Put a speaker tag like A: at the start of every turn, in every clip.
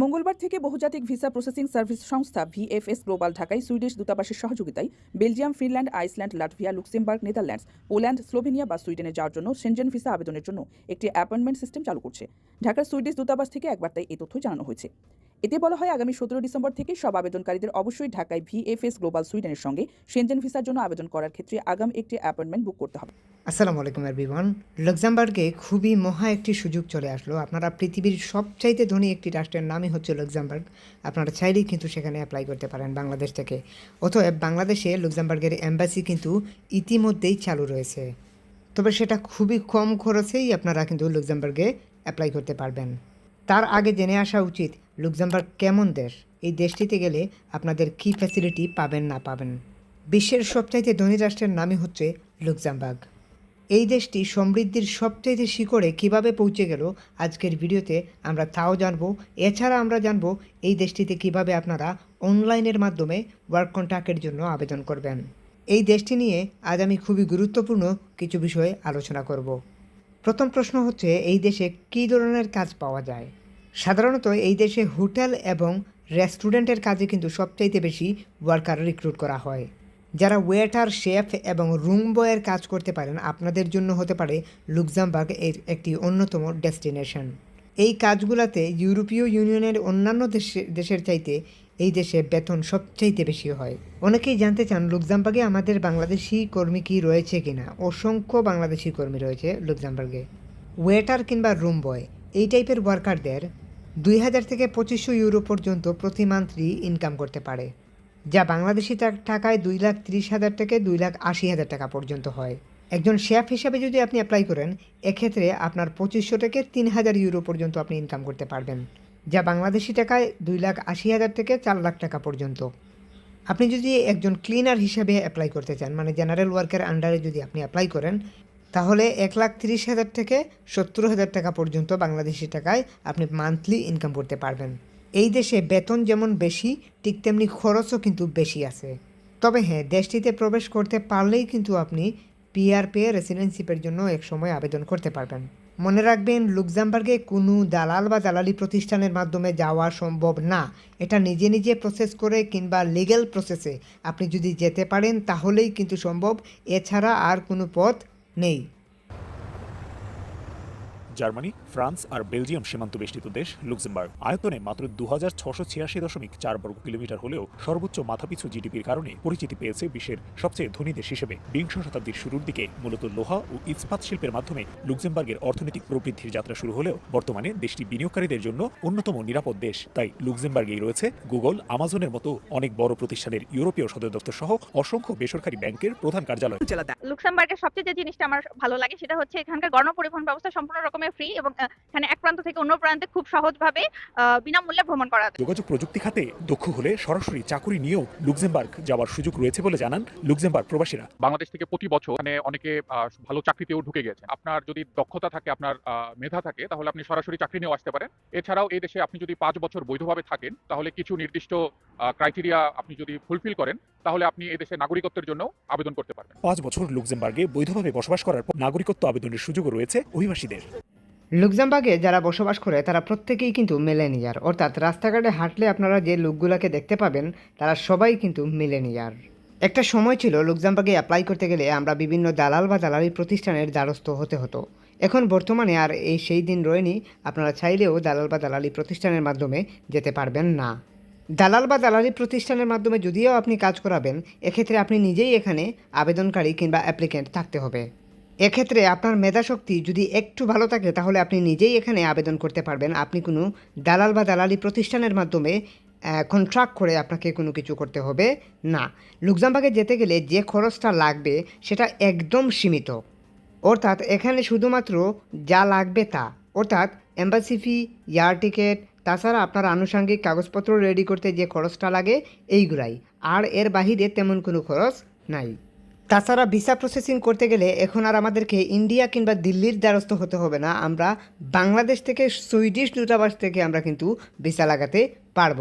A: মঙ্গলবার থেকে বহুজাতিক ভিসা প্রসেসিং সার্ভিস সংস্থা ভিএফএস গ্লোবাল ঢাকায় সুইডিশ দূতাবাসের সহযোগিতায় Belgium, Finland, Iceland, Latvia, Luxembourg, Netherlands, Poland, Slovenia বা সুইডেনে যাওয়ার জন্য সেনজেন ভিসা আবেদনের জন্য একটি অ্যাপয়েন্টমেন্ট সিস্টেম চালু করছে। ঢাকার সুইডিশ দূতাবাস থেকে একবার তাই এই তথ্য জানানো হয়েছে। এতে বলা হয়, আগামী সতেরো ডিসেম্বর থেকে সব আবেদনকারীদের অবশ্যই ঢাকায় ভিএফএস গ্লোবাল সুইডেনের সঙ্গে সেনজেন ভিসার জন্য আবেদন করার ক্ষেত্রে আগাম একটি অ্যাপয়েন্টমেন্ট বুক করতে হবে।
B: আসসালামু আলাইকুম এভরিওয়ান লক্সামবার্গে খুবই মহা একটি সুযোগ চলে আসলো। আপনারা পৃথিবীর সবচাইতে ধনী একটি রাষ্ট্রের নামই হচ্ছে লক্সামবার্গ আপনারা চাইলেই কিন্তু সেখানে অ্যাপ্লাই করতে পারেন বাংলাদেশ থেকে। অতএব বাংলাদেশে লক্সামবার্গের এম্বাসি কিন্তু ইতিমধ্যেই চালু রয়েছে। তবে সেটা খুবই কম খরচেই আপনারা কিন্তু লক্সামবার্গে অ্যাপ্লাই করতে পারবেন। তার আগে জেনে আসা উচিত লুক্সেমবার্গ কেমন দেশ? এই দেশটিতে গেলে আপনাদের কী ফ্যাসিলিটি পাবেন না পাবেন? বিশ্বের সবচাইতে ধনী রাষ্ট্রের নামই হচ্ছে লুক্সেমবার্গ। এই দেশটি সমৃদ্ধির সবচাইতে শিকড়ে কীভাবে পৌঁছে গেল আজকের ভিডিওতে আমরা তাও জানব। এছাড়া আমরা জানব এই দেশটিতে কীভাবে আপনারা অনলাইনের মাধ্যমে ওয়ার্ক কন্ট্রাক্টের জন্য আবেদন করবেন। এই দেশটি নিয়ে আজ আমি খুবই গুরুত্বপূর্ণ কিছু বিষয়ে আলোচনা করব। প্রথম প্রশ্ন হচ্ছে, এই দেশে কী ধরনের কাজ পাওয়া যায়? সাধারণত এই দেশে হোটেল এবং রেস্টুরেন্টের কাজে কিন্তু সবচাইতে বেশি ওয়ার্কার রিক্রুট করা হয়। যারা ওয়েটার, শেফ এবং রুম বয়ের কাজ করতে পারেন, আপনাদের জন্য হতে পারে লুক্সামবার্গ এর একটি অন্যতম ডেস্টিনেশন। এই কাজগুলোতে ইউরোপীয় ইউনিয়নের অন্যান্য দেশে, দেশের চাইতে এই দেশে বেতন সবচাইতে বেশি হয়। অনেকেই জানতে চান, লুক্সামবার্গে আমাদের বাংলাদেশি কর্মী কি রয়েছে কিনা? অসংখ্য বাংলাদেশি কর্মী রয়েছে লুকজামবার্গে ওয়েটার কিংবা রুম বয়, এই টাইপের ওয়ার্কারদের দুই হাজার থেকে পঁচিশশো ইউরো পর্যন্ত প্রতি মান্থলি ইনকাম করতে পারে, যা বাংলাদেশি টাকায় দুই লাখ ত্রিশ হাজার থেকে দুই লাখ আশি হাজার টাকা পর্যন্ত হয়। একজন শেফ হিসাবে যদি আপনি অ্যাপ্লাই করেন, এক্ষেত্রে আপনার পঁচিশশো থেকে তিন হাজার ইউরো পর্যন্ত আপনি ইনকাম করতে পারবেন, যা বাংলাদেশি টাকায় দুই লাখ আশি হাজার থেকে চার লাখ টাকা পর্যন্ত। আপনি যদি একজন ক্লিনার হিসাবে অ্যাপ্লাই করতে চান মানে জেনারেল ওয়ার্কের আন্ডারে যদি আপনি অ্যাপ্লাই করেন তাহলে এক লাখ তিরিশ হাজার থেকে সত্তর হাজার টাকা পর্যন্ত বাংলাদেশি টাকায় আপনি মান্থলি ইনকাম করতে পারবেন। এই দেশে বেতন যেমন বেশি, ঠিক তেমনি খরচও কিন্তু বেশি আছে। তবে হ্যাঁ দেশটিতে প্রবেশ করতে পারলেই কিন্তু আপনি পিআর পেয়ে রেসিডেন্সিপের জন্য এক সময় আবেদন করতে পারবেন। মনে রাখবেন, লুক্সামবার্গে কোনো দালাল বা দালালি প্রতিষ্ঠানের মাধ্যমে যাওয়া সম্ভব না। এটা নিজে নিজে প্রসেস করে কিংবা লিগ্যাল প্রসেসে আপনি যদি যেতে পারেন, তাহলেই কিন্তু সম্ভব। এছাড়া আর কোনো পথ নেই
C: জার্মানি, ফ্রান্স আর বেলজিয়াম সীমান্ত বেষ্টিত দেশ লুক্সেমবার্গ। আয়তনে মাত্র দু হাজার চার বর্গ কিলোমিটার হলেও সর্বোচ্চ মাথাপিছু জিডিপির কারণে পরিচিতি পেয়েছে বিশ্বের সবচেয়ে ধনী দেশ হিসেবে। বিংশ শতাব্দীর শুরুর দিকে মূলত লোহা ও ইস্পাত শিল্পের মাধ্যমে লুক্সেমবার্গের অর্থনৈতিক প্রবৃদ্ধির যাত্রা শুরু হলেও বর্তমানে দেশটি বিনিয়োগকারীদের জন্য অন্যতম নিরাপদ দেশ। তাই লুক্সেমবার্গেই রয়েছে গুগল, আমাজনের মতো অনেক বড় প্রতিষ্ঠানের ইউরোপীয় সদর দপ্তর সহ অসংখ্য বেসরকারি ব্যাংকের প্রধান কার্যালয়।
D: লুক্সেমবার্গের সবচেয়ে যে জিনিসটা আমার ভালো লাগে সেটা হচ্ছে এখানকার গণপরিবহন ব্যবস্থা সম্পূর্ণ রকমের ফ্রি এবং এখানে এক প্রান্ত থেকে অন্য প্রান্তে খুব সহজভাবে আহ, বিনামূল্যে ভ্রমণ করা যায়।
C: যোগাযোগ প্রযুক্তি খাতে দক্ষ হলে সরাসরি চাকরি নিয়েও লুক্সেমবার্গ যাওয়ার সুযোগ রয়েছে বলে জানান লুক্সেমবার্গ প্রবাসীরা।
E: বাংলাদেশ থেকে প্রতি বছর এখানে অনেকে আহ, ভালো চাকরিতেও ঢুকে গেছে আপনার যদি দক্ষতা থাকে আপনার আহ, মেধা থাকে তাহলে আপনি সরাসরি চাকরি নিয়েও আসতে পারেন। এছাড়াও এই দেশে আপনি যদি পাঁচ বছর বৈধভাবে থাকেন তাহলে কিছু নির্দিষ্ট ক্রাইটেরিয়া আপনি যদি ফুলফিল করেন তাহলে আপনি এই দেশে নাগরিকত্বের জন্য আবেদন করতে পারবেন।
C: পাঁচ বছর লুক্সেমবার্গে বৈধভাবে বসবাস করার পর নাগরিকত্ব আবেদনের সুযোগও রয়েছে অভিবাসীদের।
B: লুক্সামবার্গে যারা বসবাস করে, তারা প্রত্যেকেই কিন্তু মিলেনিয়ার। অর্থাৎ রাস্তাঘাটে হাঁটলে আপনারা যে লোকগুলোকে দেখতে পাবেন, তারা সবাই কিন্তু মিলেনিয়ার। একটা সময় ছিল লুক্সামবার্গে অ্যাপ্লাই করতে গেলে আমরা বিভিন্ন দালাল বা দালালি প্রতিষ্ঠানের দ্বারস্থ হতে হতো। এখন বর্তমানে আর এই সেই দিন রয়নি, আপনারা চাইলেও দালাল বা দালালি প্রতিষ্ঠানের মাধ্যমে যেতে পারবেন না। দালাল বা দালালি প্রতিষ্ঠানের মাধ্যমে যদিও আপনি কাজ করাবেন, এক্ষেত্রে আপনি নিজেই এখানে আবেদনকারী কিংবা অ্যাপ্লিকেন্ট থাকতে হবে। এক্ষেত্রে আপনার মেধাশক্তি যদি একটু ভালো থাকে, তাহলে আপনি নিজেই এখানে আবেদন করতে পারবেন। আপনি কোনো দালাল বা দালালি প্রতিষ্ঠানের মাধ্যমে কন্ট্রাক্ট করে আপনাকে কোনো কিছু করতে হবে না। লুক্সামবার্গে যেতে গেলে যে খরচটা লাগবে, সেটা একদম সীমিত। অর্থাৎ এখানে শুধুমাত্র যা লাগবে তা। অর্থাৎ এম্বাসি ফি এয়ার টিকিট, তাছাড়া আপনার আনুষঙ্গিক কাগজপত্র রেডি করতে যে খরচটা লাগে, এইগুলাই। আর এর বাহিরে তেমন কোনো খরচ নাই। তাছাড়া ভিসা প্রসেসিং করতে গেলে এখন আর আমাদেরকে ইন্ডিয়া কিংবা দিল্লির দ্বারস্থ হতে হবে না। আমরা বাংলাদেশ থেকে সুইডিশ দূতাবাস থেকে আমরা কিন্তু ভিসা লাগাতে পারব।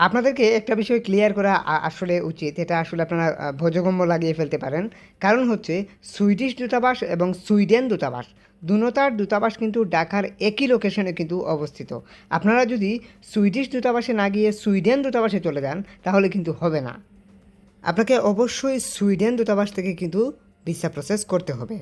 B: আপনাদেরকে একটা বিষয় ক্লিয়ার করা আসলে উচিত। এটা আসলে আপনারা ভোজগম্য লাগিয়ে ফেলতে পারেন। কারণ হচ্ছে সুইডিশ দূতাবাস এবং সুইডেন দূতাবাস দুনোটার দূতাবাস কিন্তু ঢাকার একই লোকেশনে কিন্তু অবস্থিত। আপনারা যদি সুইডিশ দূতাবাসে না গিয়ে সুইডেন দূতাবাসে চলে যান, তাহলে কিন্তু হবে না। আপনাকে অবশ্যই সুইডেন দূতাবাস থেকে কিন্তু ভিসা প্রসেস করতে হবে।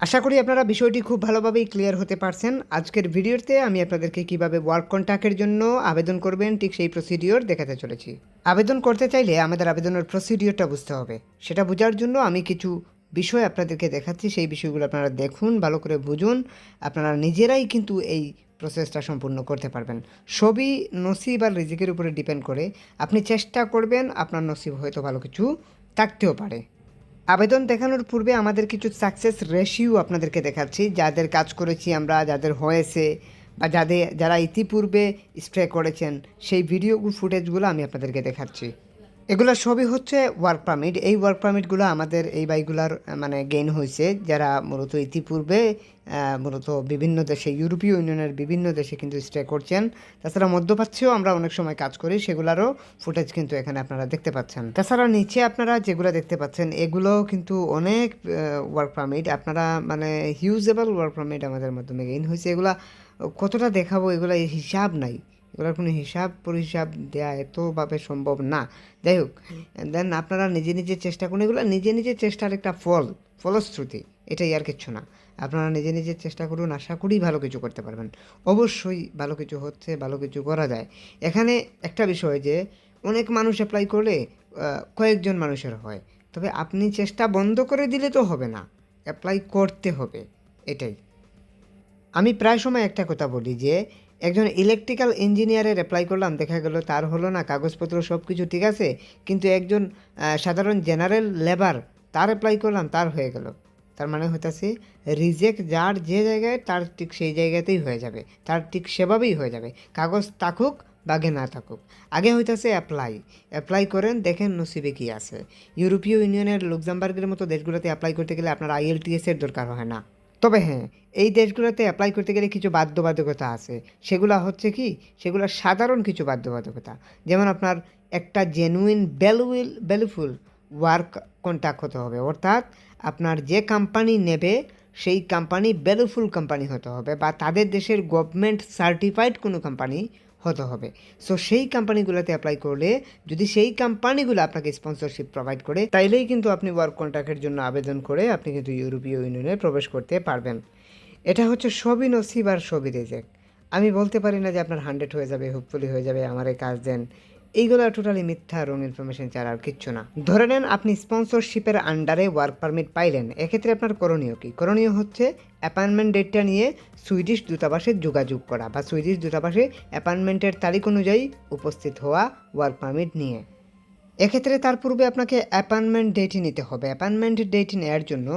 B: আশা করি আপনারা বিষয়টি খুব ভালোভাবেই ক্লিয়ার হতে পারছেন। আজকের ভিডিওতে আমি আপনাদেরকে কীভাবে ওয়ার্ক কন্ট্রাক্টের জন্য আবেদন করবেন, ঠিক সেই প্রসিডিওর দেখাতে চলেছি। আবেদন করতে চাইলে আমাদের আবেদনের প্রসিডিওরটা বুঝতে হবে। সেটা বোঝার জন্য আমি কিছু বিষয় আপনাদেরকে দেখাচ্ছি, সেই বিষয়গুলো আপনারা দেখুন, ভালো করে বুঝুন। আপনারা নিজেরাই কিন্তু এই প্রসেসটা সম্পূর্ণ করতে পারবেন। সবই নসিব আর রিজিকের উপরে ডিপেন্ড করে। আপনি চেষ্টা করবেন, আপনার নসিব হয়তো ভালো কিছু থাকতেও পারে। আবেদন দেখানোর পূর্বে আমাদের কিছু সাকসেস রেশিও আপনাদেরকে দেখাচ্ছি। যাদের কাজ করেছি আমরা, যাদের হয়েছে বা যাদের, যারা ইতিপূর্বে স্প্রে করেছেন, সেই ভিডিও ফুটেজগুলো আমি আপনাদেরকে দেখাচ্ছি। এগুলো সবই হচ্ছে ওয়ার্ক পারমিট এই ওয়ার্ক পারমিটগুলো আমাদের এই বাইকগুলার মানে গেইন হয়েছে। যারা মূলত ইতিপূর্বে মূলত বিভিন্ন দেশে, ইউরোপীয় ইউনিয়নের বিভিন্ন দেশে কিন্তু স্টে করছেন। তাছাড়া মধ্যপ্রাচ্যেও আমরা অনেক সময় কাজ করি, সেগুলোরও ফুটেজ কিন্তু এখানে আপনারা দেখতে পাচ্ছেন। তাছাড়া নিচে আপনারা যেগুলো দেখতে পাচ্ছেন, এগুলোও কিন্তু অনেক ওয়ার্ক পারমিট আপনারা মানে হিউজেবল ওয়ার্ক পারমিট আমাদের মাধ্যমে গেইন হয়েছে। এগুলা কতটা দেখাবো, এগুলো হিসাব নাই। এগুলোর কোনো হিসাব পরিহিসাব দেওয়া এতভাবে সম্ভব না। যাই হোক দেন আপনারা নিজে নিজে চেষ্টা করুন। এগুলো নিজে নিজে চেষ্টার একটা ফল ফলশ্রুতি এটাই আর কিচ্ছু না। আপনারা নিজে নিজে চেষ্টা করুন আশা করি ভালো কিছু করতে পারবেন। অবশ্যই ভালো কিছু হচ্ছে ভালো কিছু করা যায়। এখানে একটা বিষয় যে অনেক মানুষ অ্যাপ্লাই করলে কয়েকজন মানুষের হয়। তবে আপনি চেষ্টা বন্ধ করে দিলে তো হবে না। অ্যাপ্লাই করতে হবে এটাই। আমি প্রায় সময় একটা কথা বলি যে একজন ইলেকট্রিক্যাল ইঞ্জিনিয়ারের অ্যাপ্লাই করলাম, দেখা গেল তার হলো না, কাগজপত্র সব কিছু ঠিক আছে, কিন্তু একজন সাধারণ জেনারেল লেবার তার অ্যাপ্লাই করলাম, তার হয়ে গেল। তার মানে হইতাছে রিজেক্ট যার যে জায়গায়, তার ঠিক সেই জায়গাতেই হয়ে যাবে। তার ঠিক সেভাবেই হয়ে যাবে। কাগজ থাকুক বাগে না থাকুক। আগে হইতাছে অ্যাপ্লাই অ্যাপ্লাই করেন, দেখেন নসিবে কি আছে। ইউরোপীয় ইউনিয়নের লুক্সামবার্গের মতো দেশগুলোতে অ্যাপ্লাই করতে গেলে আপনার আইএলটিএসের দরকার হয় না। তবে হ্যাঁ এই দেশগুলোতে অ্যাপ্লাই করতে গেলে কিছু বাধ্যবাধকতা আছে। সেগুলো হচ্ছে কি, সেগুলো সাধারণ কিছু বাধ্যবাধকতা। যেমন আপনার একটা জেনুইন ভ্যালুইল ভ্যালুফুল ওয়ার্ক কন্ট্যাক্ট হতে হবে। অর্থাৎ আপনার যে কোম্পানি নেবে, সেই কোম্পানি ভ্যালুফুল কোম্পানি হতে হবে। বা তাদের দেশের গভর্নমেন্ট সার্টিফাইড কোনো কোম্পানি হতে হবে। সো সেই কোম্পানিগুলোতে অ্যাপ্লাই করলে, যদি সেই কোম্পানিগুলো আপনাকে স্পন্সরশিপ প্রোভাইড করে, তাইলেই কিন্তু আপনি ওয়ার্ক কন্ট্রাক্টের জন্য আবেদন করে আপনি কিন্তু ইউরোপীয় ইউনিয়নে প্রবেশ করতে পারবেন। এটা হচ্ছে সবই নসিব আর সবই রেজেক্ট আমি বলতে পারি না যে আপনার হান্ড্রেড হয়ে যাবে হোপফুলি হয়ে যাবে, আমার কাজ দেন। এইগুলো টোটালি মিথ্যা রং ইনফরমেশন ছাড়া আর কিচ্ছু না। ধরে নেন আপনি স্পন্সরশিপের আন্ডারে ওয়ার্ক পারমিট পাইলেন। এক্ষেত্রে আপনার করণীয় কি? করণীয় হচ্ছে অ্যাপয়েন্টমেন্ট ডেটটা নিয়ে সুইডিশ দূতাবাসে যোগাযোগ করা বা সুইডিশ দূতাবাসে অ্যাপয়েন্টমেন্টের তারিখ অনুযায়ী উপস্থিত হওয়া ওয়ার্ক পারমিট নিয়ে। এক্ষেত্রে তার পূর্বে আপনাকে অ্যাপয়েন্টমেন্ট ডেটই নিতে হবে। অ্যাপয়েন্টমেন্ট ডেট নেওয়ার জন্য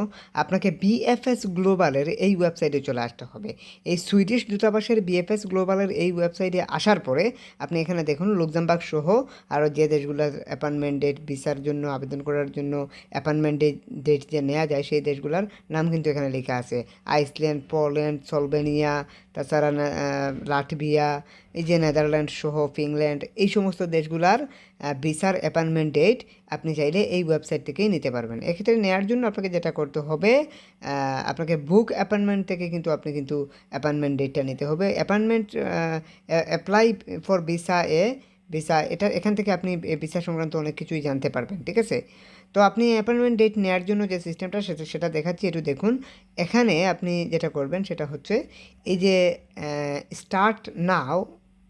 B: আপনাকে বিএফএস গ্লোবালের এই ওয়েবসাইটে চলে আসতে হবে। এই সুইডিশ দূতাবাসের বিএফএস গ্লোবালের এই ওয়েবসাইটে আসার পরে আপনি এখানে দেখুন লুক্সামবার্গ সহ আরও যে দেশগুলোর অ্যাপয়েন্টমেন্ট ডেট, ভিসার জন্য, আবেদন করার জন্য অ্যাপয়েন্টমেন্ট ডেট যে নেওয়া যায় সেই দেশগুলোর নাম কিন্তু এখানে লেখা আছে। আইসল্যান্ড, পোল্যান্ড, সলভেনিয়া তাছাড়া লাটভিয়া, এই যে নেদারল্যান্ড সহ ফিনল্যান্ড, এই সমস্ত দেশগুলার ভিসার অ্যাপয়েন্টমেন্ট ডেট আপনি চাইলে এই ওয়েবসাইট থেকেই নিতে পারবেন। এক্ষেত্রে নেওয়ার জন্য আপনাকে যেটা করতে হবে আপনাকে বুক অ্যাপয়েন্টমেন্ট থেকে কিন্তু আপনি কিন্তু অ্যাপয়েন্টমেন্ট ডেটটা নিতে হবে। অ্যাপয়েন্টমেন্ট অ্যাপ্লাই ফর ভিসা এ ভিসা এটা এখান থেকে আপনি ভিসা সংক্রান্ত অনেক কিছুই জানতে পারবেন, ঠিক আছে? তো আপনি অ্যাপয়েন্টমেন্ট ডেট নেওয়ার জন্য যে সিস্টেমটা সেটা সেটা দেখাচ্ছি, একটু দেখুন। এখানে আপনি যেটা করবেন সেটা হচ্ছে এই যে স্টার্ট নাও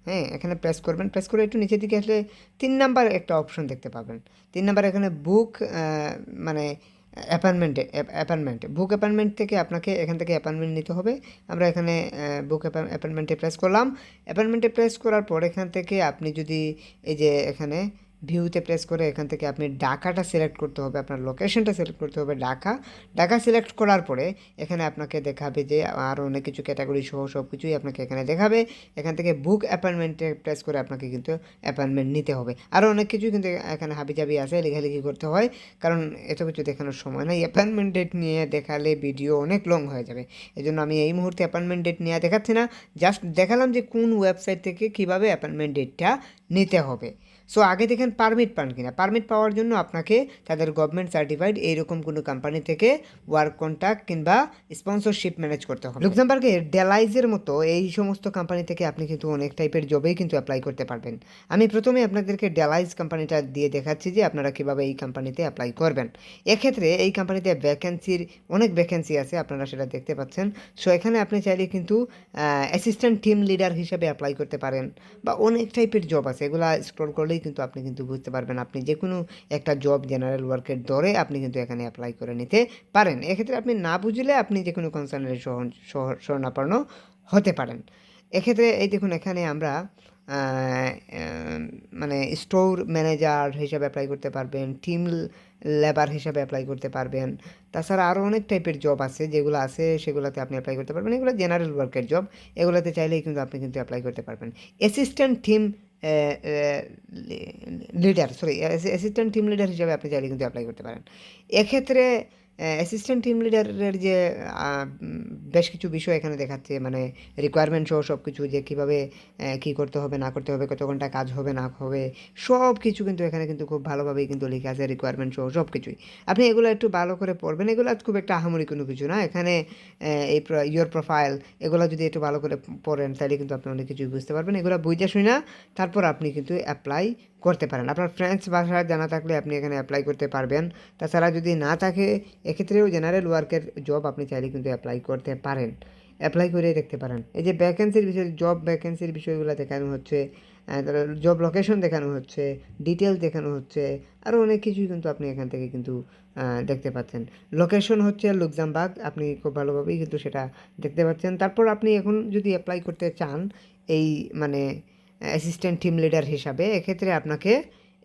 B: হ্যাঁ এখানে প্রেস করবেন। প্রেস করে একটু নিচের দিকে আসলে তিন নাম্বার একটা অপশন দেখতে পাবেন। তিন নাম্বার এখানে বুক মানে অ্যাপয়েন্টমেন্টে অ্যাপয়েন্টমেন্ট বুক অ্যাপয়েন্টমেন্ট থেকে আপনাকে এখান থেকে অ্যাপয়েন্টমেন্ট নিতে হবে। আমরা এখানে বুক অ্যাপয়েন্টমেন্টে প্রেস করলাম। অ্যাপয়েন্টমেন্টে প্রেস করার পর এখান থেকে আপনি যদি এই যে এখানে ভিউতে প্রেস করে এখান থেকে আপনি ঢাকাটা সিলেক্ট করতে হবে, আপনার লোকেশনটা সিলেক্ট করতে হবে ঢাকা। ঢাকা সিলেক্ট করার পরে এখানে আপনাকে দেখাবে যে আরও অনেক কিছু ক্যাটাগরি সহ সব কিছুই আপনাকে এখানে দেখাবে। এখান থেকে বুক অ্যাপয়েন্টমেন্টে প্রেস করে আপনাকে কিন্তু অ্যাপয়েন্টমেন্ট নিতে হবে। আরও অনেক কিছু কিন্তু এখানে হাবিজাবি আছে, লেখালেখি করতে হয়। কারণ এত কিছু দেখানোর সময় নাই। অ্যাপয়েন্টমেন্ট ডেট নিয়ে দেখালে ভিডিও অনেক লং হয়ে যাবে। এই জন্য আমি এই মুহূর্তে অ্যাপয়েন্টমেন্ট ডেট নিয়ে দেখাচ্ছি না। জাস্ট দেখালাম যে কোন ওয়েবসাইট থেকে কীভাবে অ্যাপয়েন্টমেন্ট ডেটটা নিতে হবে। সো আগে দেখেন পারমিট পান কিনা। পারমিট পাওয়ার জন্য আপনাকে তাদের গভর্নমেন্ট সার্টিফাইড এইরকম কোনো কোম্পানি থেকে ওয়ার্ক কন্ট্যাক্ট কিংবা স্পন্সরশিপ ম্যানেজ করতে হবে। লুক্সেমবার্গে ডেলাইজের মতো এই সমস্ত কোম্পানি থেকে আপনি কিন্তু অনেক টাইপের জবেই কিন্তু অ্যাপ্লাই করতে পারবেন। আমি প্রথমে আপনাদেরকে ডেলাইজ কোম্পানিটা দিয়ে দেখাচ্ছি যে আপনারা কীভাবে এই কোম্পানিতে অ্যাপ্লাই করবেন। এক্ষেত্রে এই কোম্পানিতে ভ্যাকেন্সির অনেক ভ্যাকেন্সি আছে, আপনারা সেটা দেখতে পাচ্ছেন। সো এখানে আপনি চাইলে কিন্তু অ্যাসিস্ট্যান্ট টিম লিডার হিসেবে অ্যাপ্লাই করতে পারেন বা অনেক টাইপের জব আছে। এগুলো স্ক্রল করলেই কিন্তু আপনি কিন্তু বুঝতে পারবেন আপনি যে কোনো একটা জব জেনারেল ওয়ার্কের দরে আপনি কিন্তু এখানে অ্যাপ্লাই করে নিতে পারেন। এক্ষেত্রে আপনি না বুঝলে আপনি যে কোনো কনসার্নের শরণাপন্ন হতে পারেন। এক্ষেত্রে এই দেখুন এখানে আমরা মানে স্টোর ম্যানেজার হিসাবে অ্যাপ্লাই করতে পারবেন টিম লেবার হিসাবে অ্যাপ্লাই করতে পারবেন। তাছাড়া আরও অনেক টাইপের জব আছে যেগুলো আছে সেগুলোতে আপনি অ্যাপ্লাই করতে পারবেন। এগুলো জেনারেল ওয়ার্কের জব এগুলোতে চাইলেই কিন্তু আপনি কিন্তু অ্যাপ্লাই করতে পারবেন। Assistant team leader sorry assistant team leader হিসাবে আপনি চাইলে কিন্তু অ্যাপ্লাই করতে পারেন এক্ষেত্রে অ্যাসিস্ট্যান্ট টিম লিডারের যে বেশ কিছু বিষয় এখানে দেখাচ্ছে মানে রিকোয়ারমেন্ট সহ সব কিছু যে কীভাবে কী করতে হবে, না করতে হবে কত ঘণ্টা কাজ হবে, না হবে, সব কিছু কিন্তু এখানে কিন্তু খুব ভালোভাবেই কিন্তু লেখা আছে রিকোয়ারমেন্ট সহ সব কিছুই। আপনি এগুলো একটু ভালো করে পড়বেন, এগুলো খুব একটা আহামরি কোনো কিছু না, এখানে এই ইয়োর প্রোফাইল এগুলো যদি একটু ভালো করে পড়েন, তাহলে কিন্তু আপনি অনেক কিছুই বুঝতে পারবেন। এগুলো বুঝে শুনে না তারপর আপনি কিন্তু অ্যাপ্লাই করতে পারেন। আপনার ফ্রেঞ্চ ভাষা জানা থাকলে আপনি এখানে অ্যাপ্লাই করতে পারবেন। তাছাড়া যদি না থাকে, এক্ষেত্রেও জেনারেল ওয়ার্কের জব আপনি চাইলে কিন্তু অ্যাপ্লাই করতে পারেন। অ্যাপ্লাই করে দেখতে পারেন। এই যে ভ্যাকেন্সির বিষয় জব ভ্যাকেন্সির বিষয়গুলো দেখানো হচ্ছে জব লোকেশন দেখানো হচ্ছে ডিটেলস দেখানো হচ্ছে আরও অনেক কিছুই কিন্তু আপনি এখান থেকে কিন্তু দেখতে পাচ্ছেন। লোকেশন হচ্ছে লুকজামবাগ আপনি খুব ভালোভাবেই কিন্তু সেটা দেখতে পাচ্ছেন। তারপর আপনি এখন যদি অ্যাপ্লাই করতে চান, এই মানে অ্যাসিস্ট্যান্ট টিম লিডার হিসাবে এক্ষেত্রে আপনাকে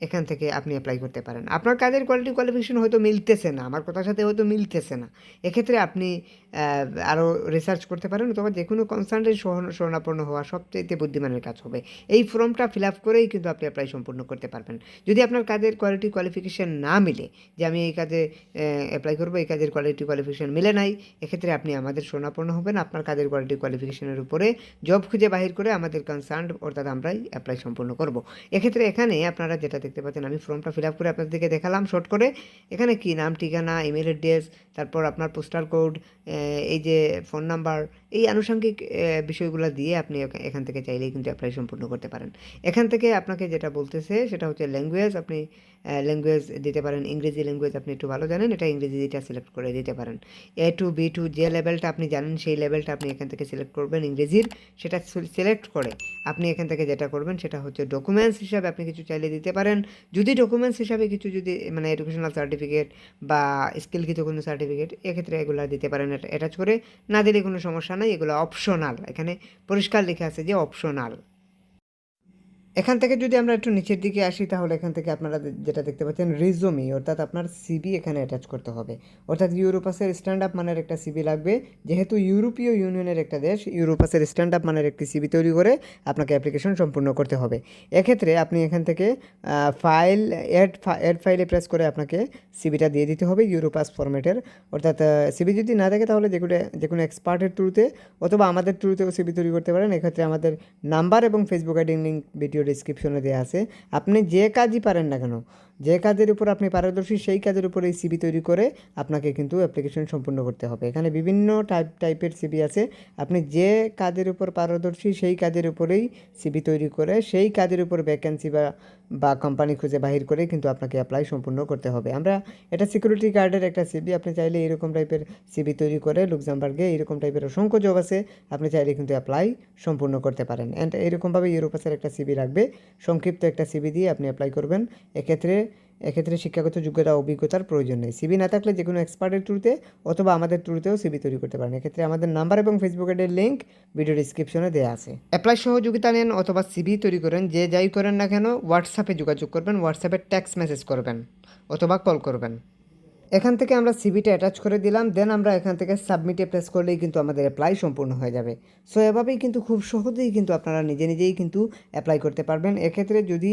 B: এখান থেকে আপনি অ্যাপ্লাই করতে পারেন। আপনার কাজের কোয়ালিটি কোয়ালিফিকেশন হয়তো মিলতেছে না, আমার কথার সাথে হয়তো মিলতেছে না। এক্ষেত্রে আপনি আরও রিসার্চ করতে পারেন অথবা যে কোনো কনসার্নের শরণাপন্ন হওয়া সবচেয়ে বুদ্ধিমানের কাজ হবে। এই ফর্মটা ফিল আপ করেই কিন্তু আপনি অ্যাপ্লাই সম্পূর্ণ করতে পারবেন। যদি আপনার কাজের কোয়ালিটি কোয়ালিফিকেশন না মিলে, যে আমি এই কাজে অ্যাপ্লাই করব, এই কাজের কোয়ালিটি কোয়ালিফিকেশন মিলে নাই, এক্ষেত্রে আপনি আমাদের শরণাপন্ন হবেন। আপনার কাজের কোয়ালিটি কোয়ালিফিকেশনের উপরে জব খুঁজে বাহির করে আমাদের কনসার্ন অর্থাৎ আমরাই অ্যাপ্লাই সম্পূর্ণ করব। এক্ষেত্রে এখানে আপনারা যেটা দেখতে পাচ্ছেন, আমি ফর্মটা ফিল আপ করে আপনাদেরকে দেখালাম শর্ট করে। এখানে কি? নাম, ঠিকানা ইমেল অ্যাড্রেস তারপর আপনার পোস্টার কোড এই যে ফোন নাম্বার এই আনুষঙ্গিক বিষয়গুলো দিয়ে আপনি এখান থেকে চাইলেই কিন্তু অ্যাপ্লাই সম্পূর্ণ করতে পারেন। এখান থেকে আপনাকে যেটা বলতেছে সেটা হচ্ছে ল্যাঙ্গুয়েজ আপনি ল্যাঙ্গুয়েজ দিতে পারেন, ইংরেজি ল্যাঙ্গুয়েজ আপনি একটু ভালো জানেন, এটা ইংরেজিটা সিলেক্ট করে দিতে পারেন। এ টু বি টু যে লেভেলটা আপনি জানেন, সেই লেভেলটা আপনি এখান থেকে সিলেক্ট করবেন, ইংরেজির সেটা সিলেক্ট করে আপনি এখান থেকে যেটা করবেন, সেটা হচ্ছে ডকুমেন্টস হিসাবে আপনি কিছু চাইলে দিতে পারেন। যদি ডকুমেন্টস হিসাবে কিছু যদি মানে এডুকেশনাল সার্টিফিকেট বা স্কিলকৃত কোনো সার্টিফিকেট এক্ষেত্রে এগুলো দিতে পারেন। অ্যাটাচ করে না দিলে কোনো সমস্যা নাই, এগুলো অপশনাল এখানে পরিষ্কার লেখা আছে যে অপশনাল এখান থেকে যদি আমরা একটু নিচের দিকে আসি, তাহলে এখান থেকে আপনারা যেটা দেখতে পাচ্ছেন, রিজমি, অর্থাৎ আপনার সিবি এখানে অ্যাটাচ করতে হবে। অর্থাৎ ইউরোপাসের স্ট্যান্ড আপ মানের একটা সিবি লাগবে। যেহেতু ইউরোপীয় ইউনিয়নের একটা দেশ, ইউরোপাসের স্ট্যান্ড আপ মানের একটি সিবি তৈরি করে আপনাকে অ্যাপ্লিকেশন সম্পূর্ণ করতে হবে। এক্ষেত্রে আপনি এখান থেকে ফাইল অ্যাড অ্যাড ফাইলে প্রেস করে আপনাকে সিবিটা দিয়ে দিতে হবে ইউরোপাস ফরম্যাটের অর্থাৎ সিবি যদি না থাকে, তাহলে যেগুলো যে কোনো এক্সপার্টের থ্রুতে অথবা আমাদের থ্রুতেও সিবি তৈরি করতে পারেন। এক্ষেত্রে আমাদের নাম্বার এবং ফেসবুক আইডি লিঙ্ক ভিডিও ডিসক্রিপশনে দেওয়া আছে। আপনি যে কাজই পারেন না কেন যে কাজের উপর আপনি পারদর্শী, সেই কাজের উপরে এই সিবি তৈরি করে আপনাকে কিন্তু অ্যাপ্লিকেশন সম্পূর্ণ করতে হবে। এখানে বিভিন্ন টাইপ টাইপের সিবি আছে। আপনি যে কাজের উপর পারদর্শী, সেই কাজের উপরেই সিবি তৈরি করে, সেই কাজের উপর ভ্যাকেন্সি বা বা কোম্পানি খুঁজে বাহির করে কিন্তু আপনাকে অ্যাপ্লাই সম্পূর্ণ করতে হবে। আমরা এটা সিকিউরিটি গার্ডের একটা সিবি আপনি চাইলে এরকম টাইপের সিবি তৈরি করে লুক্সামবার্গে এরকম টাইপের অসংখ্য জব আছে, আপনি চাইলে কিন্তু অ্যাপ্লাই সম্পূর্ণ করতে পারেন। অ্যান্ড এরকমভাবে ইউরোপাসের একটা সিবি রাখবে সংক্ষিপ্ত একটা সিবি দিয়ে আপনি অ্যাপ্লাই করবেন। এক্ষেত্রে এক্ষেত্রে শিক্ষাগত যোগ্যতা, অভিজ্ঞতার প্রয়োজন নেই। সিবি না থাকলে যে কোনো এক্সপার্টের থ্রুতে অথবা আমাদের থ্রুতেও সিবি তৈরি করতে পারেন। এক্ষেত্রে আমাদের নাম্বার এবং ফেসবুক আইডির লিঙ্ক ভিডিও ডিসক্রিপশনে দেওয়া আছে। অ্যাপ্লাই সহযোগিতা নেন অথবা সিবি তৈরি করেন, যে যাই করেন না কেন হোয়াটসঅ্যাপে যোগাযোগ করবেন হোয়াটসঅ্যাপে টেক্সট মেসেজ করবেন অথবা কল করবেন। এখান থেকে আমরা সিবিটা অ্যাটাচ করে দিলাম দেন আমরা এখান থেকে সাবমিটে প্রেস করলেই কিন্তু আমাদের অ্যাপ্লাই সম্পূর্ণ হয়ে যাবে। সো এভাবেই কিন্তু খুব সহজেই কিন্তু আপনারা নিজে নিজেই কিন্তু অ্যাপ্লাই করতে পারবেন। এক্ষেত্রে যদি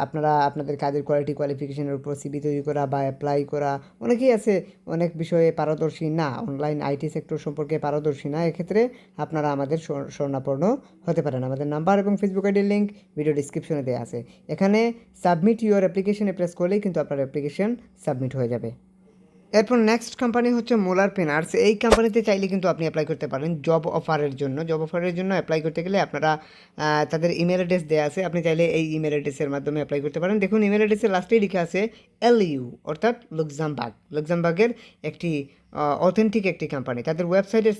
B: আপনারা আপনাদের কাজের কোয়ালিটি কোয়ালিফিকেশনের উপর সিবি তৈরি করা বা অ্যাপ্লাই করা, অনেকেই আছে অনেক বিষয়ে পারদর্শী। না অনলাইন আইটি সেক্টর সম্পর্কে পারদর্শী না, এক্ষেত্রে আপনারা আমাদের স্বর- স্বর্ণাপন্ন হতে পারেন। আমাদের নাম্বার এবং ফেসবুক আইডির লিঙ্ক ভিডিও ডিসক্রিপশনে দেওয়া আছে। এখানে সাবমিট ইউর অ্যাপ্লিকেশনে প্রেস করলেই কিন্তু আপনার অ্যাপ্লিকেশন সাবমিট হয়ে যাবে। এরপর নেক্সট কোম্পানি হচ্ছে মোলার পেনার্স এই কোম্পানিতে চাইলে কিন্তু আপনি অ্যাপ্লাই করতে পারেন জব অফারের জন্য। জব অফারের জন্য অ্যাপ্লাই করতে গেলে আপনারা তাদের ইমেল অ্যাড্রেস দেওয়া আছে। আপনি চাইলে এই ইমেল অ্যাড্রেসের মাধ্যমে অ্যাপ্লাই করতে পারেন। দেখুন ইমেল অ্যাড্রেসের লাস্টেই লিখে আছে এল ইউ অর্থাৎ লুকজামবাগ লুকজামবাগের একটি অথেন্টিক একটি কোম্পানি তাদের ওয়েবসাইটের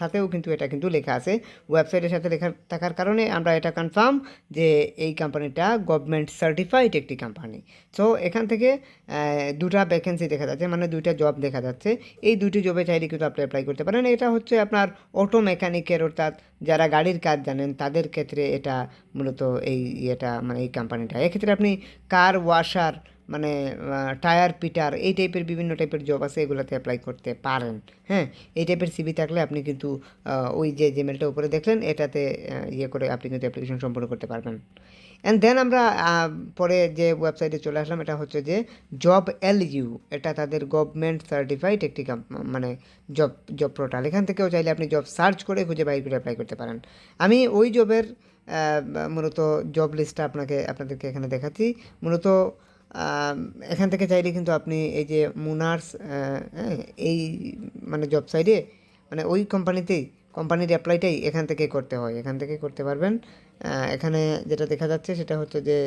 B: সাথেও কিন্তু এটা কিন্তু লেখা আছে। ওয়েবসাইটের সাথে লেখা থাকার কারণে আমরা এটা কনফার্ম যে এই কোম্পানিটা গভর্নমেন্ট সার্টিফাইড একটি কোম্পানি সো এখান থেকে দুটা ভ্যাকেন্সি দেখা যাচ্ছে মানে দুইটা জব দেখা যাচ্ছে। এই দুটি জবে চাইলে কিন্তু আপনি অ্যাপ্লাই করতে পারেন। এটা হচ্ছে আপনার অটো মেকানিকের অর্থাৎ যারা গাড়ির কাজ জানেন, তাদের ক্ষেত্রে এটা মূলত এই ইয়েটা মানে এই কোম্পানিটা এক্ষেত্রে আপনি কার ওয়াশার মানে টায়ার পিটার এই টাইপের বিভিন্ন টাইপের জব আছে, এগুলোতে অ্যাপ্লাই করতে পারেন। হ্যাঁ এই টাইপের সিবি থাকলে আপনি কিন্তু ওই যে জিমেলটা উপরে দেখলেন, এটাতে ইয়ে করে আপনি কিন্তু অ্যাপ্লিকেশন সম্পূর্ণ করতে পারবেন। অ্যান্ড দেন আমরা পরে যে ওয়েবসাইটে চলে আসলাম, এটা হচ্ছে যে জব এল ইউ এটা তাদের গভর্নমেন্ট সার্টিফাইড একটি মানে জব জব পোর্টাল এখান থেকেও চাইলে আপনি জব সার্চ করে খুঁজে বাইর করে অ্যাপ্লাই করতে পারেন। আমি ওই জবের মূলত জব লিস্টটা আপনাকে, আপনাদেরকে এখানে দেখাচ্ছি। মূলত এখান থেকে চাইলে কিন্তু আপনি এই যে মুনার্স হ্যাঁ, এই মানে জব সাইডে মানে ওই কোম্পানিতেই কোম্পানির অ্যাপ্লাইটাই এখান থেকে করতে হয়। এখান থেকে করতে পারবেন। এখানে যেটা দেখা যাচ্ছে সেটা হচ্ছে যে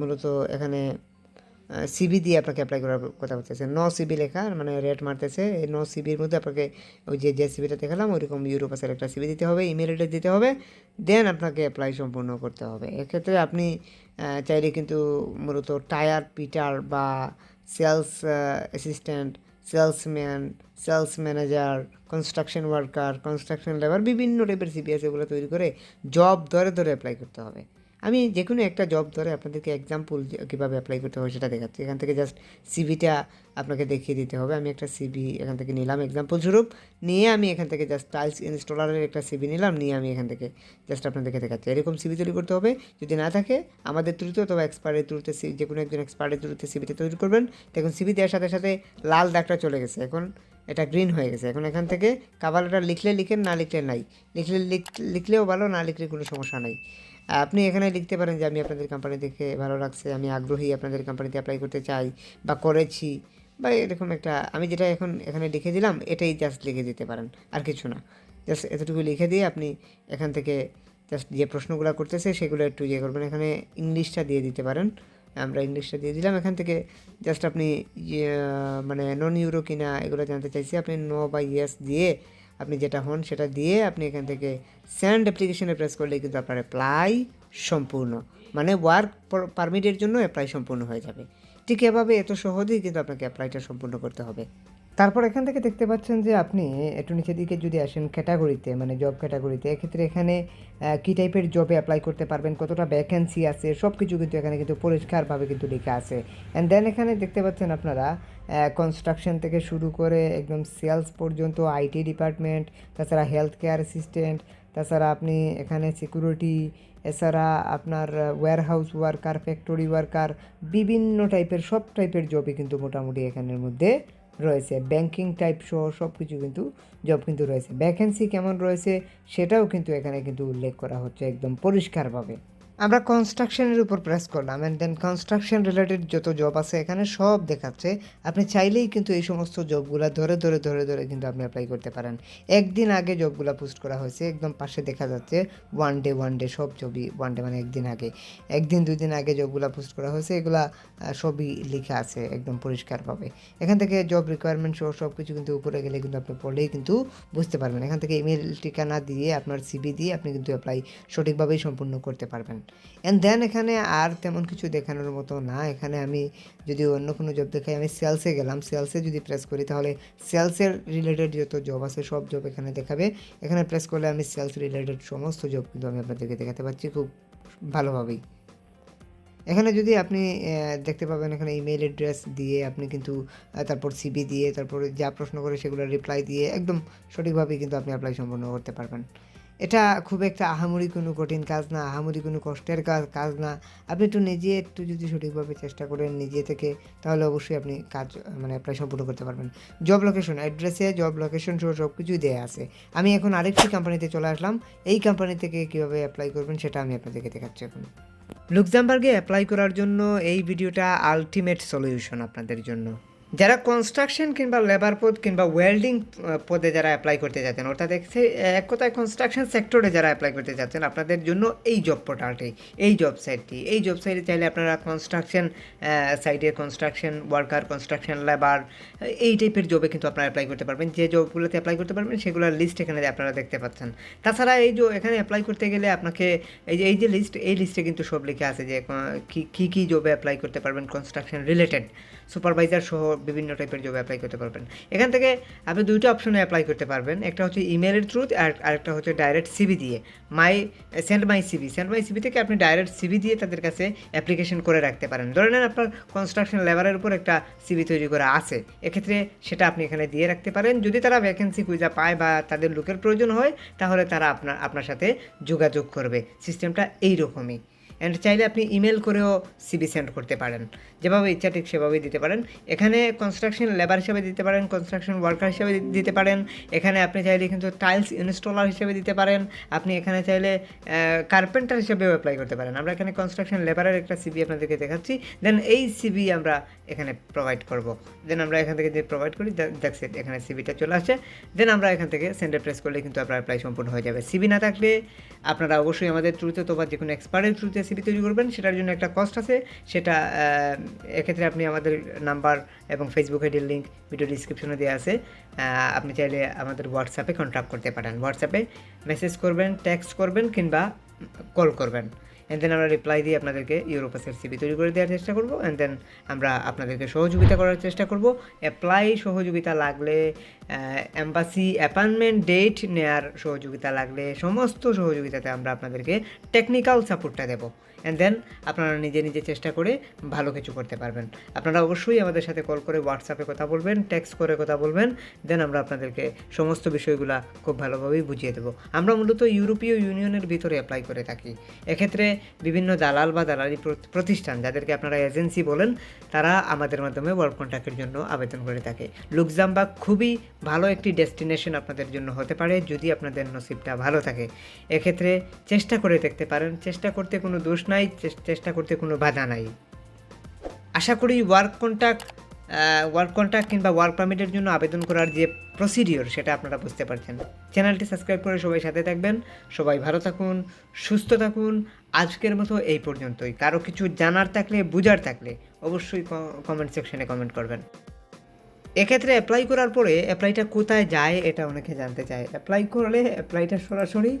B: মূলত এখানে সিবি দিয়ে আপনাকে অ্যাপ্লাই করার কথা বলতেছে। ন সিবি লেখা মানে রেট মারতেছে। এই ন সিবির মধ্যে আপনাকে ওই যে যে সিবিটা দেখালাম ওইরকম ইউরোপাসের একটা সিবি দিতে হবে ইমেল দিতে হবে দেন আপনাকে অ্যাপ্লাই সম্পূর্ণ করতে হবে। এক্ষেত্রে আপনি চাইলে কিন্তু মূলত টায়ার পিটার বা sales assistant salesman sales manager construction worker construction labour বিভিন্ন টাইপের সিপিএস এগুলো তৈরি করে জব ধরে ধরে অ্যাপ্লাই করতে হবে। আমি যে কোনো একটা জব ধরে আপনাদেরকে এক্সাম্পল কীভাবে অ্যাপ্লাই করতে হবে সেটা দেখাচ্ছি। এখান থেকে জাস্ট সিভিটা আপনাকে দেখিয়ে দিতে হবে। আমি একটা সিভি এখান থেকে নিলাম এক্সাম্পল স্বরূপ। নিয়ে আমি এখান থেকে জাস্ট টাইলস ইনস্টলারের একটা সিভি নিলাম, নিয়ে আমি এখান থেকে জাস্ট আপনাদেরকে দেখাচ্ছি। এরকম সিভি তৈরি করতে হবে। যদি না থাকে, আমাদের থ্রুতে অথবা এক্সপার্টের থ্রুতে যে কোনো একজন এক্সপার্টের থ্রুতে সিভিটা তৈরি করবেন। দেখুন সিভি দেওয়ার সাথে সাথে লাল দাগটা চলে গেছে। এখন এটা গ্রিন হয়ে গেছে। এখন এখান থেকে কাভার লিখলে লিখেন, না লিখলে নাই। লিখলে লিখ- লিখলেও ভালো, না লিখলে কোনো সমস্যা নাই। আপনি এখানে লিখতে পারেন যে আমি আপনাদের কোম্পানি দেখে ভালো লাগছে আমি আগ্রহী আপনাদের কোম্পানিতে অ্যাপ্লাই করতে চাই বা করেছি বা এরকম একটা আমি যেটা এখন এখানে লিখে দিলাম এটাই জাস্ট লিখে দিতে পারেন আর কিছু না। জাস্ট এতটুকু লিখে দিয়ে আপনি এখান থেকে জাস্ট যে প্রশ্নগুলো করতেছে সেগুলো একটু ইয়ে করবেন। এখানে ইংলিশটা দিয়ে দিতে পারেন। আমরা ইংলিশটা দিয়ে দিলাম। এখান থেকে জাস্ট আপনি ইয়ে, মানে নন ইউরো কিনা এগুলো জানতে চাইছি আপনি নো বা ইয়েস দিয়ে আপনি যেটা হন সেটা দিয়ে আপনি এখান থেকে স্যান্ড অ্যাপ্লিকেশনে প্রেস করলে কিন্তু আপনার অ্যাপ্লাই সম্পূর্ণ। মানে ওয়ার্ক পারমিটের জন্য অ্যাপ্লাই সম্পূর্ণ হয়ে যাবে। ঠিক এভাবে এত সহজেই কিন্তু আপনাকে অ্যাপ্লাইটা সম্পূর্ণ করতে হবে। তারপর এখান থেকে দেখতে পাচ্ছেন যে আপনি একটু নিচের দিকে যদি আসেন ক্যাটাগরিতে মানে জব ক্যাটাগরিতে এক্ষেত্রে এখানে কী টাইপের জবে অ্যাপ্লাই করতে পারবেন, কতটা ভ্যাকেন্সি আছে সব কিছু কিন্তু এখানে কিন্তু পরিষ্কারভাবে কিন্তু লেখা আছে। অ্যান্ড দেন এখানে দেখতে পাচ্ছেন আপনারা কনস্ট্রাকশন থেকে শুরু করে একদম সেলস পর্যন্ত আইটি ডিপার্টমেন্ট তাছাড়া হেলথ কেয়ার অ্যাসিস্ট্যান্ট তাছাড়া আপনি এখানে সিকিউরিটি এছাড়া আপনার warehouse worker factory worker বিভিন্ন টাইপের সব টাইপের জবই কিন্তু মোটামুটি এখানের মধ্যে রয়েছে। ব্যাংকিং টাইপ সহ সব কিছু কিন্তু জব কিন্তু রয়েছে। ভ্যাকেন্সি কেমন রয়েছে সেটাও কিন্তু এখানে কিন্তু উল্লেখ করা হচ্ছে একদম পরিষ্কারভাবে। আমরা কনস্ট্রাকশনের উপর প্রেস করলাম অ্যান্ড দেন কনস্ট্রাকশন রিলেটেড যত জব আছে এখানে সব দেখাচ্ছে। আপনি চাইলেই কিন্তু এই সমস্ত জবগুলো ধরে ধরে ধরে ধরে কিন্তু আপনি অ্যাপ্লাই করতে পারেন। একদিন আগে জবগুলো পোস্ট করা হয়েছে, একদম পাশে দেখা যাচ্ছে ওয়ান ডে ওয়ান ডে সব জবই ওয়ান ডে মানে একদিন আগে। একদিন, দুই দিন আগে জবগুলো পোস্ট করা হয়েছে, এগুলা সবই লেখা আছে একদম পরিষ্কারভাবে। এখান থেকে জব রিকোয়ারমেন্ট সহ সব কিছু কিন্তু উপরে গেলে কিন্তু আপনি পড়লেই কিন্তু বুঝতে পারবেন। এখান থেকে ইমেল ঠিকানা দিয়ে, আপনার সিবি দিয়ে আপনি কিন্তু অ্যাপ্লাই সঠিকভাবেই সম্পূর্ণ করতে পারবেন। অ্যান্ড দেন এখানে আর তেমন কিছু দেখানোর মতো না। এখানে আমি যদি অন্য কোনো জব দেখাই, আমি সেলসে গেলাম। সেলসে যদি প্রেস করি, তাহলে সেলসের রিলেটেড যত জব আছে, সব জব এখানে দেখাবে। এখানে প্রেস করলে আমি সেলস রিলেটেড সমস্ত জব কিন্তু আমি আপনাদেরকে দেখাতে পারছি খুব ভালোভাবেই। এখানে যদি আপনি দেখতে পাবেন এখানে ইমেল অ্যাড্রেস দিয়ে আপনি কিন্তু তারপর সিবি দিয়ে, তারপর যা প্রশ্ন করে সেগুলো রিপ্লাই দিয়ে একদম সঠিকভাবে কিন্তু আপনি অ্যাপ্লাই সম্পন্ন করতে পারবেন। এটা খুব একটা আহামরি কোনো কঠিন কাজ না, আহামরি কোনো কষ্টের কাজ কাজ না। আপনি একটু নিজে একটু যদি সঠিকভাবে চেষ্টা করেন নিজে থেকে, তাহলে অবশ্যই আপনি কাজ মানে অ্যাপ্লাই সম্পূর্ণ করতে পারবেন। জব লোকেশন অ্যাড্রেসে জব লোকেশন সহ সব কিছুই দেওয়া আছে। আমি এখন আরেকটি কোম্পানিতে চলে আসলাম। এই কোম্পানি থেকে কীভাবে অ্যাপ্লাই করবেন সেটা আমি আপনাদেরকে দেখাচ্ছি এখন। লুক্সামবার্গে অ্যাপ্লাই করার জন্য এই ভিডিওটা আলটিমেট সলিউশন আপনাদের জন্য। যারা কনস্ট্রাকশন কিংবা লেবার পদ কিংবা ওয়েল্ডিং পদে যারা অ্যাপ্লাই করতে যাচ্ছেন, অর্থাৎ এক- কথায় কনস্ট্রাকশন সেক্টরে যারা অ্যাপ্লাই করতে যাচ্ছেন, আপনাদের জন্য এই জব পোর্টালটি এই জব সাইটটি এই জব সাইটে চাইলে আপনারা কনস্ট্রাকশন সাইটের কনস্ট্রাকশন ওয়ার্কার কনস্ট্রাকশন লেবার এই টাইপের জবে কিন্তু আপনারা অ্যাপ্লাই করতে পারবেন। যে জবগুলোতে অ্যাপ্লাই করতে পারবেন, সেগুলোর লিস্ট এখানে আপনারা দেখতে পাচ্ছেন। তাছাড়া এই যে এখানে অ্যাপ্লাই করতে গেলে আপনাকে এই যে এই যে লিস্ট এই লিস্টে কিন্তু সব লিখে আছে যে কী কী জবে অ্যাপ্লাই করতে পারবেন কনস্ট্রাকশন রিলেটেড সুপারভাইজার সহ বিভিন্ন টাইপের জবে অ্যাপ্লাই করতে পারবেন। এখান থেকে আপনি দুইটা অপশনে অ্যাপ্লাই করতে পারবেন। একটা হচ্ছে ইমেলের থ্রু আর আরেকটা হচ্ছে ডাইরেক্ট সিবি দিয়ে। My send my CV send my CV থেকে আপনি ডাইরেক্ট সিবি দিয়ে তাদের কাছে অ্যাপ্লিকেশন করে রাখতে পারেন। ধরে নেন আপনার কনস্ট্রাকশন লেবারের উপর একটা সিবি তৈরি করা আছে। এক্ষেত্রে সেটা আপনি এখানে দিয়ে রাখতে পারেন। যদি তারা ভ্যাকেন্সি খুঁজা পায় বা তাদের লোকের প্রয়োজন হয়, তাহলে তারা আপনার আপনার সাথে যোগাযোগ করবে। সিস্টেমটা এইরকমই। অ্যান্ড চাইলে আপনি ইমেল করেও সিবি সেন্ড করতে পারেন। যেভাবে ইচ্ছা ঠিক সেভাবেই দিতে পারেন। এখানে কনস্ট্রাকশন লেবার হিসেবে দিতে পারেন কনস্ট্রাকশন ওয়ার্কার হিসেবে দিতে পারেন। এখানে আপনি চাইলে কিন্তু টাইলস ইনস্টলার হিসেবে দিতে পারেন। আপনি এখানে চাইলে কার্পেন্টার হিসেবেও অ্যাপ্লাই করতে পারেন। আমরা এখানে কনস্ট্রাকশন লেবারের একটা সিবি আপনাদেরকে দেখাচ্ছি। দেন এই সিবি আমরা এখানে প্রোভাইড করব। দেন আমরা এখান থেকে যে প্রোভাইড করি দেখছি এখানে সিবিটা চলে আসছে দেন আমরা এখান থেকে সেন্ডে প্রেস করলে কিন্তু আপনার অ্যাপ্লাই সম্পূর্ণ হয়ে যাবে। সিবি না থাকলে আপনারা অবশ্যই আমাদের থ্রুতে অথবা যে কোনো এক্সপার্টের থ্রুতে সিবি তৈরি করবেন, সেটার জন্য একটা কস্ট আছে। সেটা এক্ষেত্রে আপনি আমাদের নাম্বার এবং ফেসবুক আইডির লিঙ্ক ভিডিও ডিসক্রিপশনে দেওয়া আছে। আপনি চাইলে আমাদের হোয়াটসঅ্যাপে কন্ট্যাক্ট করতে পারেন। হোয়াটসঅ্যাপে মেসেজ করবেন টেক্সট করবেন কিংবা কল করবেন। অ্যান্ড দেন আমরা রিপ্লাই দিয়ে আপনাদেরকে ইউরোপাসের সিবি তৈরি করে দেওয়ার চেষ্টা করব। অ্যান্ড দেন আমরা আপনাদেরকে সহযোগিতা করার চেষ্টা করব। অ্যাপ্লাই সহযোগিতা লাগলে অ্যাম্বাসি অ্যাপয়েন্টমেন্ট ডেট নেয়ার সহযোগিতা লাগলে, সমস্ত সহযোগিতাতে আমরা আপনাদেরকে টেকনিক্যাল সাপোর্টটা দেবো। অ্যান্ড দেন আপনারা নিজে নিজে চেষ্টা করে ভালো কিছু করতে পারবেন। আপনারা অবশ্যই আমাদের সাথে কল করে হোয়াটসঅ্যাপে কথা বলবেন টেক্সট করে কথা বলবেন দেন আমরা আপনাদেরকে সমস্ত বিষয়গুলো খুব ভালোভাবেই বুঝিয়ে দেবো। আমরা মূলত ইউরোপীয় ইউনিয়নের ভিতরে অ্যাপ্লাই করে থাকি। এক্ষেত্রে বিভিন্ন দালাল বা দালালি প্র- প্রতিষ্ঠান যাদেরকে আপনারা এজেন্সি বলেন, তারা আমাদের মাধ্যমে ওয়ার্ক কন্ট্রাক্টের জন্য আবেদন করে থাকে। লুক্সামবার্গ খুবই ভালো একটি ডেস্টিনেশন আপনাদের জন্য হতে পারে যদি আপনাদের নসিবটা ভালো থাকে। এক্ষেত্রে চেষ্টা করে দেখতে পারেন, চেষ্টা করতে কোনো দোষ নাই চেষ্টা করতে কোনো বাধা নাই। আশা করি ওয়ার্ক কন্ট্যাক্ট ওয়ার্ক কন্ট্যাক্ট কিংবা ওয়ার্ক পারমিটের জন্য আবেদন করার যে প্রসিডিওর সেটা আপনারা বুঝতে পারছেন। চ্যানেলটি সাবস্ক্রাইব করে সবাই সাথে থাকবেন। সবাই ভালো থাকুন, সুস্থ থাকুন। আজকের মতো এই পর্যন্তই। কারও কিছু জানার থাকলে, বুঝার থাকলে অবশ্যই কমেন্ট সেকশনে কমেন্ট করবেন। এক্ষেত্রে অ্যাপ্লাই করার পরে অ্যাপ্লাইটা কোথায় যায়, এটা অনেকে জানতে চায়। অ্যাপ্লাই করলে অ্যাপ্লাইটা সরাসরি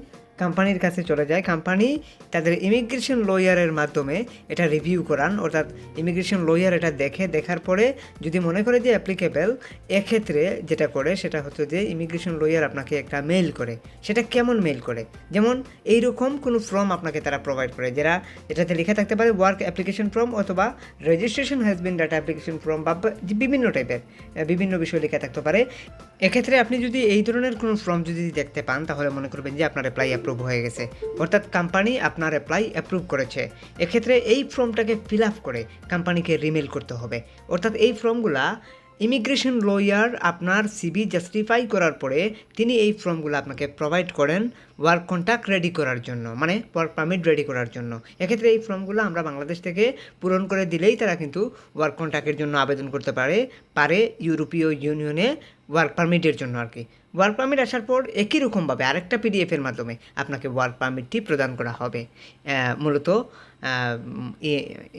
B: কোম্পানির কাছে চলে যায়। কোম্পানি তাদের ইমিগ্রেশন লয়ারের মাধ্যমে এটা রিভিউ করান। অর্থাৎ ইমিগ্রেশন লয়ার এটা দেখে, দেখার পরে যদি মনে করে যে অ্যাপ্লিকেবল এক্ষেত্রে যেটা করে সেটা হচ্ছে যে ইমিগ্রেশন লয়ার আপনাকে একটা মেইল করে। সেটা কেমন মেইল করে? যেমন এইরকম কোনো ফর্ম আপনাকে তারা প্রোভাইড করে, যারা এটাতে লেখা থাকতে পারে ওয়ার্ক অ্যাপ্লিকেশন ফর্ম অথবা registration has been data application form বা বিভিন্ন টাইপের বিভিন্ন বিষয় লেখা থাকতে পারে। এক্ষেত্রে আপনি যদি এই ধরনের কোনো ফর্ম যদি দেখতে পান, তাহলে মনে করবেন যে আপনার অ্যাপ্লাই অ্যাপ্রুভ হয়ে গেছে। অর্থাৎ কোম্পানি আপনার অ্যাপ্লাই অ্যাপ্রুভ করেছে। এক্ষেত্রে এই ফর্মটাকে ফিল আপ করে কোম্পানিকে রিমেল করতে হবে। অর্থাৎ এই ফর্মগুলা ইমিগ্রেশন লয়ার আপনার সিবি জাস্টিফাই করার পরে তিনি এই ফর্মগুলো আপনাকে প্রোভাইড করেন ওয়ার্ক কন্ট্যাক্ট রেডি করার জন্য মানে ওয়ার্ক পারমিট রেডি করার জন্য। এক্ষেত্রে এই ফর্মগুলো আমরা বাংলাদেশ থেকে পূরণ করে দিলেই তারা কিন্তু ওয়ার্ক কন্ট্যাক্টের জন্য আবেদন করতে পারে পারে ইউরোপীয় ইউনিয়নে ওয়ার্ক পারমিটের জন্য আর কি। ওয়ার্ক পারমিট আসার পর একই রকমভাবে আরেকটা পিডিএফের মাধ্যমে আপনাকে ওয়ার্ক পারমিটটি প্রদান করা হবে। মূলত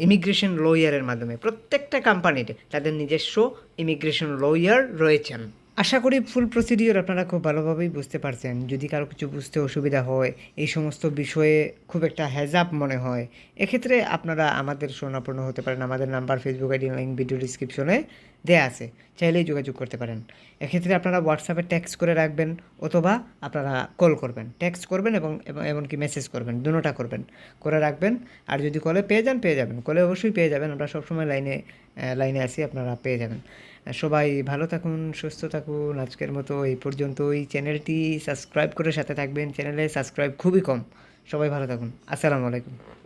B: ইমিগ্রেশন লয়ারের মাধ্যমে প্রত্যেকটা কোম্পানির তাদের নিজস্ব ইমিগ্রেশন লয়ার রয়েছেন। আশা করি ফুল প্রসিডিওর আপনারা খুব ভালোভাবেই বুঝতে পারছেন। যদি কারও কিছু বুঝতে অসুবিধা হয়, এই সমস্ত বিষয়ে খুব একটা হেজাব মনে হয়, এক্ষেত্রে আপনারা আমাদের শোনাপূর্ণ হতে পারেন। আমাদের number Facebook ID link video ডিসক্রিপশনে দেয়া আছে। চাইলেই যোগাযোগ করতে পারেন। এক্ষেত্রে আপনারা হোয়াটসঅ্যাপে টেক্সট করে রাখবেন অথবা আপনারা কল করবেন। টেক্সট করবেন এবং এমনকি মেসেজ করবেন, দুটোটা করবেন। করে রাখবেন। আর যদি কলে পেয়ে যান, পেয়ে যাবেন। কলে অবশ্যই পেয়ে যাবেন। আমরা সবসময় লাইনে লাইনে আছি, আপনারা পেয়ে যাবেন। সবাই ভালো থাকুন, সুস্থ থাকুন। আজকের মতো এই পর্যন্তই। চ্যানেলটি সাবস্ক্রাইব করে সাথে থাকবেন। চ্যানেলে সাবস্ক্রাইব খুবই কম। সবাই ভালো থাকুন। আসসালামু আলাইকুম।